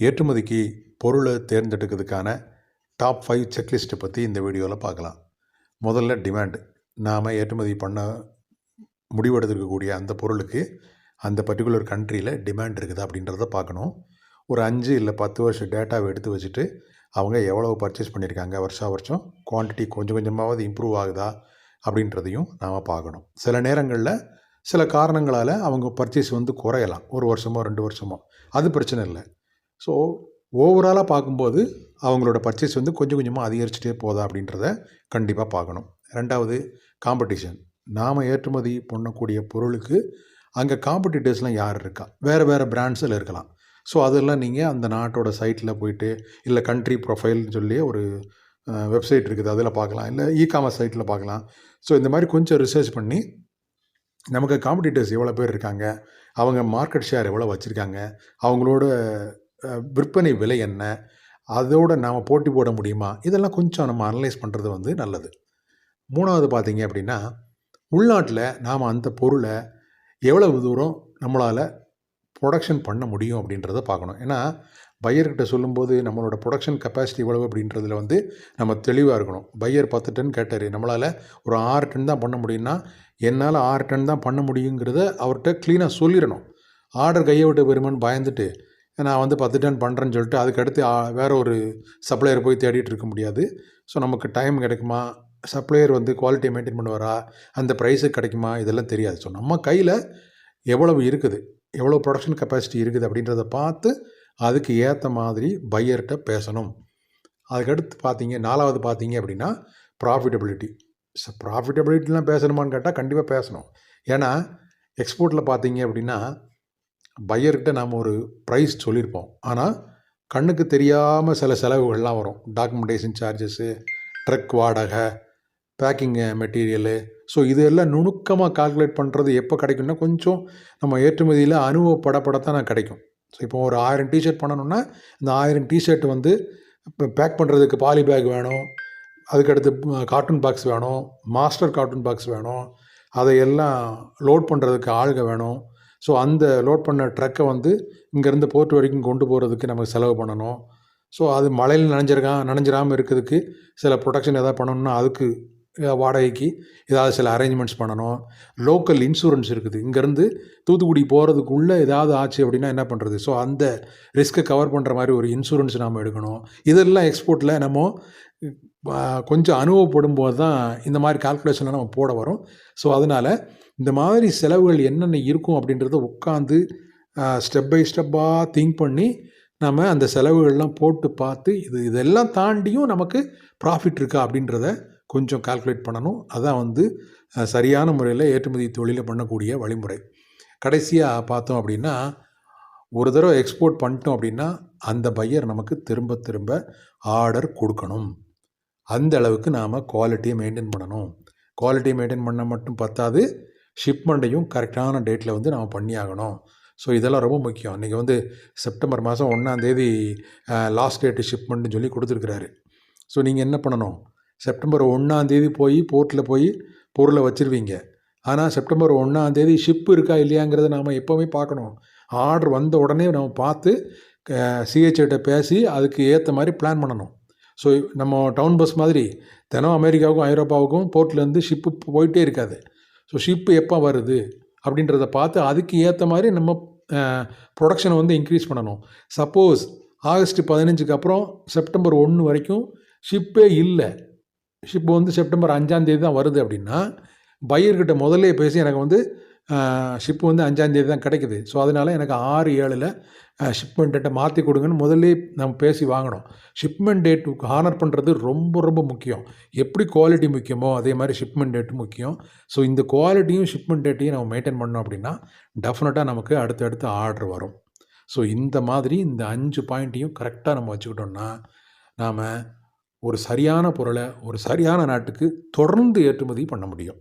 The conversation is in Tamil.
ஏற்றுமதிக்கு பொருளை தேர்ந்தெடுக்கிறதுக்கான டாப் ஃபைவ் செக்லிஸ்ட்டை பற்றி இந்த வீடியோவில் பார்க்கலாம். முதல்ல டிமாண்டு நாம் ஏற்றுமதி பண்ண முடிவெடுத்திருக்கக்கூடிய அந்த பொருளுக்கு அந்த பர்டிகுலர் கண்ட்ரியில் டிமாண்ட் இருக்குதா அப்படின்றத பார்க்கணும். ஒரு அஞ்சு இல்லை பத்து வருஷம் டேட்டாவை எடுத்து வச்சுட்டு அவங்க எவ்வளோ பர்ச்சேஸ் பண்ணியிருக்காங்க வருஷா வருஷம் குவான்டிட்டி கொஞ்சம் கொஞ்சமாவது இம்ப்ரூவ் ஆகுதா அப்படின்றதையும் நாம் பார்க்கணும். சில நேரங்களில் சில காரணங்களால் அவங்க பர்ச்சேஸ் வந்து குறையலாம். ஒரு வருஷமோ ரெண்டு வருஷமோ. அது பிரச்சனை இல்லை. ஸோ ஓவராலாக பார்க்கும்போது அவங்களோட பர்ச்சேஸ் வந்து கொஞ்சம் கொஞ்சமாக அதிகரிச்சுட்டே போதா அப்படின்றத கண்டிப்பாக பார்க்கணும். ரெண்டாவது காம்படிஷன் நாம் ஏற்றுமதி பண்ணக்கூடிய பொருளுக்கு அங்கே காம்படிட்டர்ஸ்லாம் யார் இருக்கா? வேறு வேறு பிராண்ட்ஸில் இருக்கலாம். ஸோ அதெல்லாம் நீங்கள் அந்த நாட்டோட சைட்டில் போயிட்டு இல்லை கண்ட்ரி ப்ரொஃபைல்னு சொல்லி ஒரு வெப்சைட் இருக்குது அதில் பார்க்கலாம். இல்லை இ காமர்ஸ் சைட்டில் பார்க்கலாம். ஸோ இந்த மாதிரி கொஞ்சம் ரிசர்ச் பண்ணி நமக்கு காம்படிட்டர்ஸ் எவ்வளோ பேர் இருக்காங்க? அவங்க மார்க்கெட் ஷேர் எவ்வளோ வச்சுருக்காங்க? அவங்களோட விற்பனை விலை என்ன? அதோட நாம் போட்டி போட முடியுமா? இதெல்லாம் கொஞ்சம் நம்ம அனலைஸ் பண்ணுறது வந்து நல்லது. மூணாவது பார்த்தீங்க அப்படின்னா உள்நாட்டில் நாம் அந்த பொருளை எவ்வளவு தூரம் நம்மளால் ப்ரொடக்ஷன் பண்ண முடியும் அப்படின்றத பார்க்கணும். ஏன்னா பையர்கிட்ட சொல்லும்போது நம்மளோட ப்ரொடக்ஷன் கெப்பாசிட்டி எவ்வளவு அப்படின்றதுல வந்து நம்ம தெளிவாக இருக்கணும். பையர் பத்து டன் கேட்டார் நம்மளால் ஒரு ஆறு டன் தான் பண்ண முடியும்னா என்னால் ஆறு டன் தான் பண்ண முடியுங்கிறத அவர்கிட்ட க்ளீனாக சொல்லிடணும். ஆர்டர் கையை விட்டு வருமான்னு பயந்துட்டு நான் வந்து பத்து டன் பண்ணுறேன்னு சொல்லிட்டு அதுக்கடுத்து வேற ஒரு சப்ளையர் போய் தேடிட்டு இருக்க முடியாது. ஸோ நமக்கு டைம் கிடைக்குமா? சப்ளையர் வந்து குவாலிட்டியை மெயின்டைன் பண்ணுவாரா? அந்த ப்ரைஸுக்கு கிடைக்குமா? இதெல்லாம் தெரியாது. ஸோ நம்ம கையில் எவ்வளவு இருக்குது? எவ்வளோ ப்ரொடக்ஷன் கெப்பாசிட்டி இருக்குது அப்படின்றத பார்த்து அதுக்கு ஏற்ற மாதிரி பையர்கிட்ட பேசணும். அதுக்கடுத்து பார்த்தீங்க நாலாவது பார்த்தீங்க அப்படின்னா ப்ராஃபிட்டபிலிட்டி ஸோ ப்ராஃபிட்டபிலிட்டிலாம் பேசணுமான்னு கேட்டால் கண்டிப்பாக பேசணும். ஏன்னா எக்ஸ்போர்ட்டில் பார்த்தீங்க அப்படின்னா பையர்கிட்ட நாம் ஒரு ப்ரைஸ் சொல்லியிருப்போம் ஆனால் கண்ணுக்கு தெரியாமல் சில செலவுகள்லாம் வரும். டாக்குமெண்டேஷன் சார்ஜஸ்ஸு ட்ரக் வாடகை பேக்கிங்கு மெட்டீரியலு ஸோ இதெல்லாம் நுணுக்கமாக கால்குலேட் பண்ணுறது எப்போ கிடைக்கும்னா கொஞ்சம் நம்ம ஏற்றுமதியில் அனுபவப்படப்படத்தான் நான் கிடைக்கும். ஸோ இப்போ ஒரு ஆயிரம் டிஷர்ட் பண்ணணும்னா இந்த ஆயிரம் டிஷர்ட் வந்து இப்போ பேக் பண்ணுறதுக்கு பாலி பேக் வேணும். அதுக்கடுத்து கார்ட்டூன் பாக்ஸ் வேணும். மாஸ்டர் கார்ட்டூன் பாக்ஸ் வேணும். அதையெல்லாம் லோட் பண்ணுறதுக்கு ஆளுங்க வேணும். ஸோ அந்த லோட் பண்ண ட்ரக்கை வந்து இங்கேருந்து போர்ட் வரைக்கும் கொண்டு போகிறதுக்கு நமக்கு செலவு பண்ணணும். ஸோ அது மழையில் நனைஞ்சிருக்கா நனைஞ்சிராமல் இருக்கிறதுக்கு சில ப்ரொடக்ஷன் எதாவது பண்ணணும்னா அதுக்கு வாடகைக்கு ஏதாவது சில அரேஞ்ச்மெண்ட்ஸ் பண்ணணும். லோக்கல் இன்சூரன்ஸ் இருக்குது. இங்கேருந்து தூத்துக்குடி போகிறதுக்குள்ளே ஏதாவது ஆச்சு அப்படின்னா என்ன பண்ணுறது ஸோ அந்த ரிஸ்க்கை கவர் பண்ணுற மாதிரி ஒரு இன்சூரன்ஸ் நாம் எடுக்கணும். இதெல்லாம் எக்ஸ்போர்ட்டில் நம்ம கொஞ்சம் அனுபவப்படும் போது தான் இந்த மாதிரி கால்குலேஷன்லாம் நம்ம போட வரும். ஸோ அதனால் இந்த மாதிரி செலவுகள் என்னென்ன இருக்கும் அப்படின்றத உட்காந்து ஸ்டெப் பை ஸ்டெப்பாக திங்க் பண்ணி நம்ம அந்த செலவுகள்லாம் போட்டு பார்த்து இது இதெல்லாம் தாண்டியும் நமக்கு ப்ராஃபிட் இருக்கா அப்படின்றத கொஞ்சம் கால்குலேட் பண்ணணும். அதான் வந்து சரியான முறையில் ஏற்றுமதி தொழிலை பண்ணக்கூடிய வழிமுறை. கடைசியாக பார்த்தோம் அப்படின்னா ஒரு தடவை எக்ஸ்போர்ட் பண்ணிட்டோம் அப்படின்னா அந்த பையர் நமக்கு திரும்ப திரும்ப ஆர்டர் கொடுக்கணும். அந்த அளவுக்கு நாம் குவாலிட்டியை மெயின்டைன் பண்ணணும். குவாலிட்டியை மெயின்டைன் பண்ண மட்டும் பத்தாது ஷிப்மெண்ட்டையும் கரெக்டான டேட்டில் வந்து நம்ம பண்ணியாகணும். ஸோ இதெல்லாம் ரொம்ப முக்கியம். இன்றைக்கி வந்து செப்டம்பர் மாதம் ஒன்றாந்தேதி லாஸ்ட் டேட்டு ஷிப்மெண்ட்னு சொல்லி கொடுத்துருக்குறாரு. ஸோ நீங்கள் என்ன பண்ணணும்? செப்டம்பர் ஒன்றாந்தேதி போய் போர்ட்டில் போய் பொருளை வச்சுருவீங்க. ஆனால் செப்டம்பர் ஒன்றாந்தேதி ஷிப் இருக்கா இல்லையாங்கிறத நாம் எப்போவுமே பார்க்கணும். ஆர்டர் வந்த உடனே நம்ம பார்த்து சிஹெச்கிட்ட பேசி அதுக்கு ஏற்ற மாதிரி பிளான் பண்ணணும். ஸோ நம்ம டவுன் பஸ் மாதிரி தினம் அமெரிக்காவுக்கும் ஐரோப்பாவுக்கும் போர்ட்லேருந்து ஷிப்பு போயிட்டே இருக்காது. ஸோ ஷிப்பு எப்போ வருது? அப்படின்றத பார்த்து அதுக்கு ஏற்ற மாதிரி நம்ம ப்ரொடக்ஷனை வந்து இன்க்ரீஸ் பண்ணணும். சப்போஸ் ஆகஸ்ட் பதினஞ்சுக்கு அப்புறம் செப்டம்பர் ஒன்று வரைக்கும் ஷிப்பே இல்லை. ஷிப் வந்து செப்டம்பர் அஞ்சாந்தேதி தான் வருது அப்படின்னா பையர்கிட்ட முதல்ல பேசி எனக்கு வந்து ஷிப் வந்து அஞ்சாந்தேதி தான் கிடைக்குது. ஸோ அதனால் எனக்கு ஆறு ஏழில் ஷிப்மெண்ட் டேட்டை மாற்றி கொடுங்கன்னு முதல்ல நம்ம பேசி வாங்கணும். ஷிப்மெண்ட் டேட்டுக்கு ஹானர் பண்ணுறது ரொம்ப ரொம்ப முக்கியம். எப்படி குவாலிட்டி முக்கியமோ அதே மாதிரி ஷிப்மெண்ட் டேட்டு முக்கியம். ஸோ இந்த குவாலிட்டியும் ஷிப்மெண்ட் டேட்டையும் நம்ம மெயின்டைன் பண்ணோம் அப்படின்னா டெஃபினட்டாக நமக்கு அடுத்தடுத்து ஆர்டர் வரும். ஸோ இந்த மாதிரி இந்த அஞ்சு பாயிண்ட்டையும் கரெக்டாக நம்ம வச்சுக்கிட்டோம்னா நாம் ஒரு சரியான பொருளை ஒரு சரியான நாட்டுக்கு தொடர்ந்து ஏற்றுமதி பண்ண முடியும்.